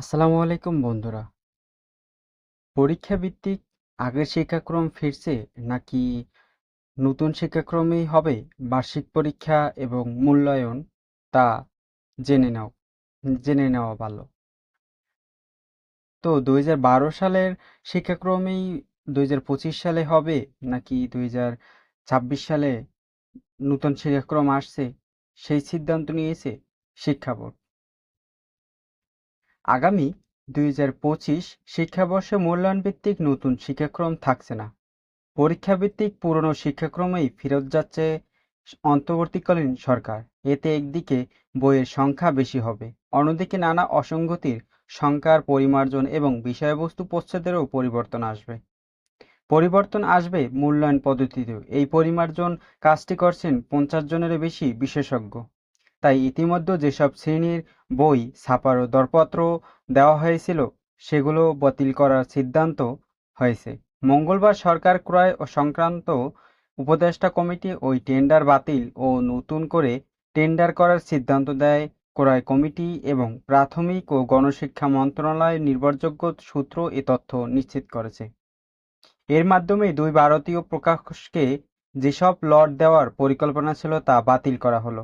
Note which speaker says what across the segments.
Speaker 1: আসসালামু আলাইকুম, বন্ধুরা। পরীক্ষা ভিত্তিক আগের শিক্ষাক্রম ফিরছে নাকি নতুন শিক্ষাক্রমেই হবে বার্ষিক পরীক্ষা এবং মূল্যায়ন? তা জেনে নাও, জেনে নেওয়া ভালো। তো দু হাজার বারো সালের শিক্ষাক্রমেই দুই হাজার পঁচিশ সালে হবে নাকি দুই হাজার ছাব্বিশ সালে নতুন শিক্ষাক্রম আসছে? সেই সিদ্ধান্ত নিয়েছে শিক্ষা বোর্ড। আগামী দুই হাজার পঁচিশ শিক্ষাবর্ষে মূল্যায়ন ভিত্তিক নতুন শিক্ষাক্রম থাকছে না। পরীক্ষা ভিত্তিক পুরনো শিক্ষাক্রমেই ফেরত যাচ্ছে অন্তর্বর্তীকালীন সরকার। এতে একদিকে বইয়ের সংখ্যা বেশি হবে, অন্যদিকে নানা অসঙ্গতির সংখ্যার পরিমার্জন এবং বিষয়বস্তু প্রচ্ছদেরও পরিবর্তন আসবে। পরিবর্তন আসবে মূল্যায়ন পদ্ধতিতেও। এই পরিমার্জন কাজটি করছেন পঞ্চাশ জনেরও বেশি বিশেষজ্ঞ। তাই ইতিমধ্যে যেসব শ্রেণির বই, ছাপার দরপত্র দেওয়া হয়েছিল, সেগুলো বাতিল করার সিদ্ধান্ত হয়েছে। মঙ্গলবার সরকার ক্রয় ও সংক্রান্ত উপদেষ্টা কমিটি ওই টেন্ডার বাতিল ও নতুন করে টেন্ডার করার সিদ্ধান্ত দেয় ক্রয় কমিটি এবং প্রাথমিক ও গণশিক্ষা মন্ত্রণালয় নির্ভরযোগ্য সূত্র এ তথ্য নিশ্চিত করেছে। এর মাধ্যমে দুই ভারতীয় প্রকাশকে যেসব লট দেওয়ার পরিকল্পনা ছিল তা বাতিল করা হলো।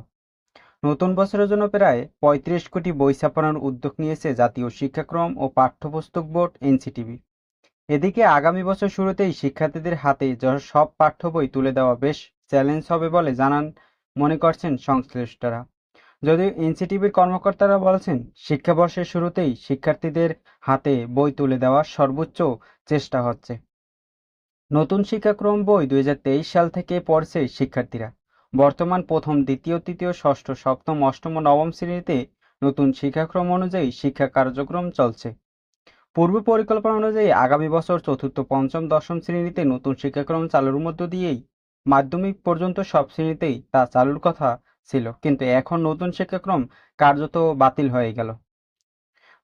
Speaker 1: নতুন বছরের জন্য প্রায় পঁয়ত্রিশ কোটি বই ছাপানোর উদ্যোগ নিয়েছে জাতীয় শিক্ষাক্রম ও পাঠ্যপুস্তক বোর্ড এনসিটিভি। এদিকে আগামী বছর শুরুতেই শিক্ষার্থীদের হাতে সব পাঠ্য বই তুলে দেওয়া বেশ চ্যালেঞ্জ হবে বলে জানান, মনে করছেন সংশ্লিষ্টরা। যদিও এনসিটিভির কর্মকর্তারা বলছেন, শিক্ষাবর্ষের শুরুতেই শিক্ষার্থীদের হাতে বই তুলে দেওয়ার সর্বোচ্চ চেষ্টা হচ্ছে। নতুন শিক্ষাক্রম বই দুই হাজার তেইশ সাল থেকে পড়ছে শিক্ষার্থীরা। বর্তমান প্রথম, দ্বিতীয়, তৃতীয়, ষষ্ঠ, সপ্তম, অষ্টম ও নবম শ্রেণীতে নতুন শিক্ষাক্রম অনুযায়ী শিক্ষা কার্যক্রম চলছে। পূর্ব পরিকল্পনা অনুযায়ী আগামী বছর চতুর্থ, পঞ্চম, দশম শ্রেণীতে নতুন শিক্ষাক্রম চালুর মধ্য দিয়েই মাধ্যমিক পর্যন্ত সব শ্রেণীতেই তা চালুর কথা ছিল, কিন্তু এখন নতুন শিক্ষাক্রম কার্যত বাতিল হয়ে গেল।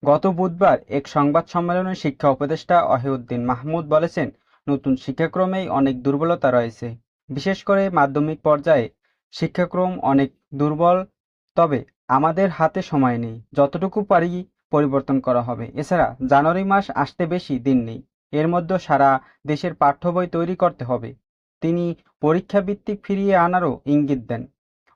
Speaker 1: গত বুধবার এক সংবাদ সম্মেলনে শিক্ষা উপদেষ্টা অহিউদ্দিন মাহমুদ বলেছেন, নতুন শিক্ষাক্রমেই অনেক দুর্বলতা রয়েছে। বিশেষ করে মাধ্যমিক পর্যায়ে শিক্ষাক্রম অনেক দুর্বল, তবে আমাদের হাতে সময় নেই। যতটুকু পারি পরিবর্তন করা হবে। এছাড়া জানুয়ারি মাস আসতে বেশি দিন নেই। এর মধ্যে সারা দেশের পাঠ্য বই তৈরি করতে হবে। তিনি পরীক্ষা ভিত্তিক ফিরিয়ে আনারও ইঙ্গিত দেন।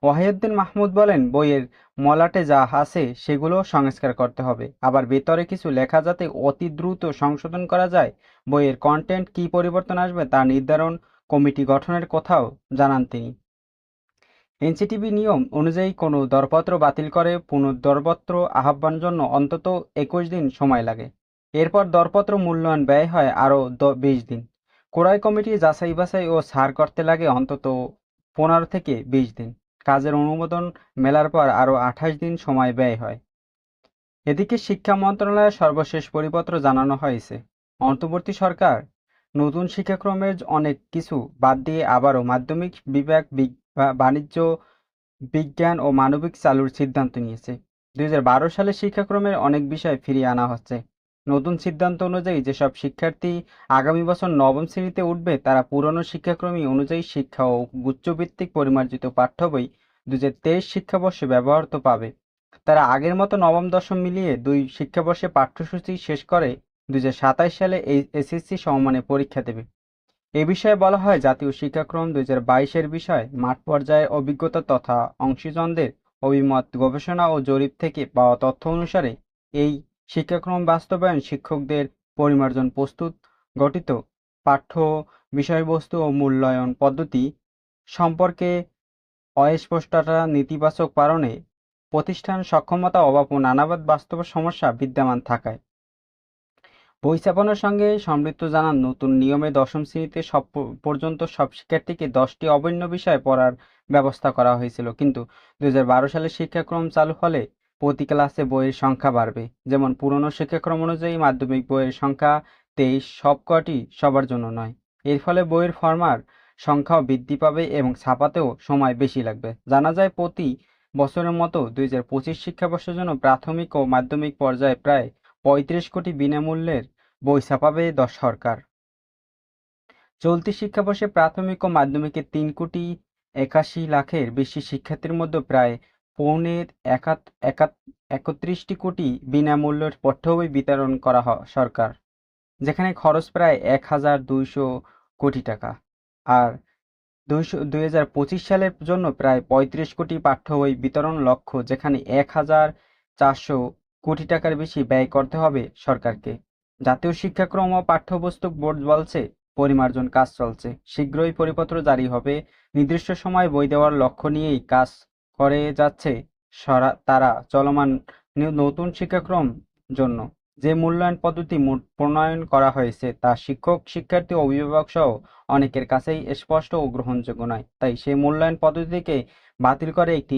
Speaker 1: ওয়াহিউদ্দিন মাহমুদ বলেন, বইয়ের মলাটে যা আছে সেগুলো সংস্কার করতে হবে। আবার ভেতরে কিছু লেখা যাতে অতি দ্রুত সংশোধন করা যায়, বইয়ের কন্টেন্ট কি পরিবর্তন আসবে তা নির্ধারণ কমিটি গঠনের কথাও জানান তিনি। এনসিটিভি নিয়ম অনুযায়ী কোনো দরপত্র বাতিল করে পুনর্দরপত্র আহ্বান জন্য অন্তত একুশ দিন সময় লাগে। এরপর দরপত্র মূল্যায়ন ব্যয় হয় আরও বিশ দিন। ক্রয় কমিটি যাচাই বাছাই ও সার করতে লাগে অন্তত পনেরো থেকে বিশ দিন। কাজের অনুমোদন মেলার পর আরও আঠাশ দিন সময় ব্যয় হয়। এদিকে শিক্ষা মন্ত্রণালয়ের সর্বশেষ পরিপত্র জানানো হয়েছে। অন্তর্বর্তী সরকার নতুন শিক্ষাক্রমের অনেক কিছু বাদ দিয়ে আবারও মাধ্যমিক বিভাগ বাণিজ্য, বিজ্ঞান ও মানবিক চালুর সিদ্ধান্ত নিয়েছে। দুই হাজার বারো সালে শিক্ষাক্রমের অনেক বিষয় ফিরিয়ে আনা হচ্ছে। নতুন সিদ্ধান্ত অনুযায়ী যেসব শিক্ষার্থী আগামী বছর নবম শ্রেণীতে উঠবে, তারা পুরনো শিক্ষাক্রমী অনুযায়ী শিক্ষা ও গুচ্ছভিত্তিক পরিমার্জিত পাঠ্য বই দুই হাজার শিক্ষাবর্ষে ব্যবহৃত পাবে। তারা আগের মতো নবম দশম মিলিয়ে দুই শিক্ষাবর্ষে পাঠ্যসূচি শেষ করে দু হাজার সাতাশ সালে এই এসএসসি সমমানের পরীক্ষা দেবে। এ বিষয়ে বলা হয়, জাতীয় শিক্ষাক্রম দুই বাইশের বিষয়, মাঠ পর্যায়ের অভিজ্ঞতা তথা অংশীজনদের অভিমত গবেষণা ও জরিপ থেকে পাওয়া তথ্য অনুসারে এই শিক্ষাক্রম বাস্তবায়ন শিক্ষকদের পরিমার্জন প্রস্তুত, গঠিত, পাঠ্য বিষয়বস্তু ও মূল্যায়ন পদ্ধতি সম্পর্কে অস্পষ্টতা, নেতিবাচক কারণে প্রতিষ্ঠান সক্ষমতা, অভাব ও নানাবাদ বাস্তব সমস্যা বিদ্যমান থাকায়। বই ছাপানোর সঙ্গে সমৃদ্ধ জানান নতুন নিয়মে দশম শ্রেণীতে সব পর্যন্ত সব শিক্ষার্থীকে দশটি অভিন্ন বিষয় পড়ার ব্যবস্থা করা হয়েছিল। কিন্তু দুই সালে শিক্ষাক্রম চালু হলে প্রতি ক্লাসে বইয়ের সংখ্যা বাড়বে। যেমন পুরনো শিক্ষাক্রম অনুযায়ী মাধ্যমিক বইয়ের সংখ্যা তেইশ সবকটি সবার জন্য নয়। এর ফলে বইয়ের ফরমার সংখ্যাও বৃদ্ধি পাবে এবং ছাপাতেও সময় বেশি লাগবে। জানা যায় প্রতি বছরের মতো দুই হাজার পঁচিশ শিক্ষাবর্ষের জন্য প্রাথমিক ও মাধ্যমিক পর্যায়ে প্রায় পঁয়ত্রিশ কোটি বিনামূল্যের বই ছাপাবে দশ সরকার। চলতি শিক্ষাবর্ষে প্রাথমিক ও মাধ্যমিকে তিন কোটি একাশি লাখের বেশি শিক্ষার্থীর মধ্যে প্রায় পৌনে একাত একাত, একত্রিশটি কোটি বিনামূল্যের পাঠ্যবই বিতরণ করা হয় সরকার, যেখানে খরচ প্রায় এক হাজার দুইশো কোটি টাকা। আর দুইশো, দুই হাজার পঁচিশ সালের জন্য প্রায় পঁয়ত্রিশ কোটি পাঠ্য বই বিতরণ লক্ষ্য, যেখানে এক হাজার চারশো কোটি টাকার বেশি ব্যয় করতে হবে সরকারকে। জাতীয় শিক্ষাক্রম ও পাঠ্যপুস্তক বোর্ড বলছে, পরিমার্জন কাজ চলছে। শীঘ্রই পরিপত্র জারি হবে। নির্দিষ্ট সময় বই দেওয়ার লক্ষ্য নিয়েই কাজ করে যাচ্ছে তারা চলমান নতুন শিক্ষাক্রম জন্য। যে মূল্যায়ন পদ্ধতি প্রণয়ন করা হয়েছে তা শিক্ষক, শিক্ষার্থী অভিভাবক সহ অনেকের কাছেই স্পষ্ট ও গ্রহণযোগ্য নয়। তাই সেই মূল্যায়ন পদ্ধতিকে বাতিল করে একটি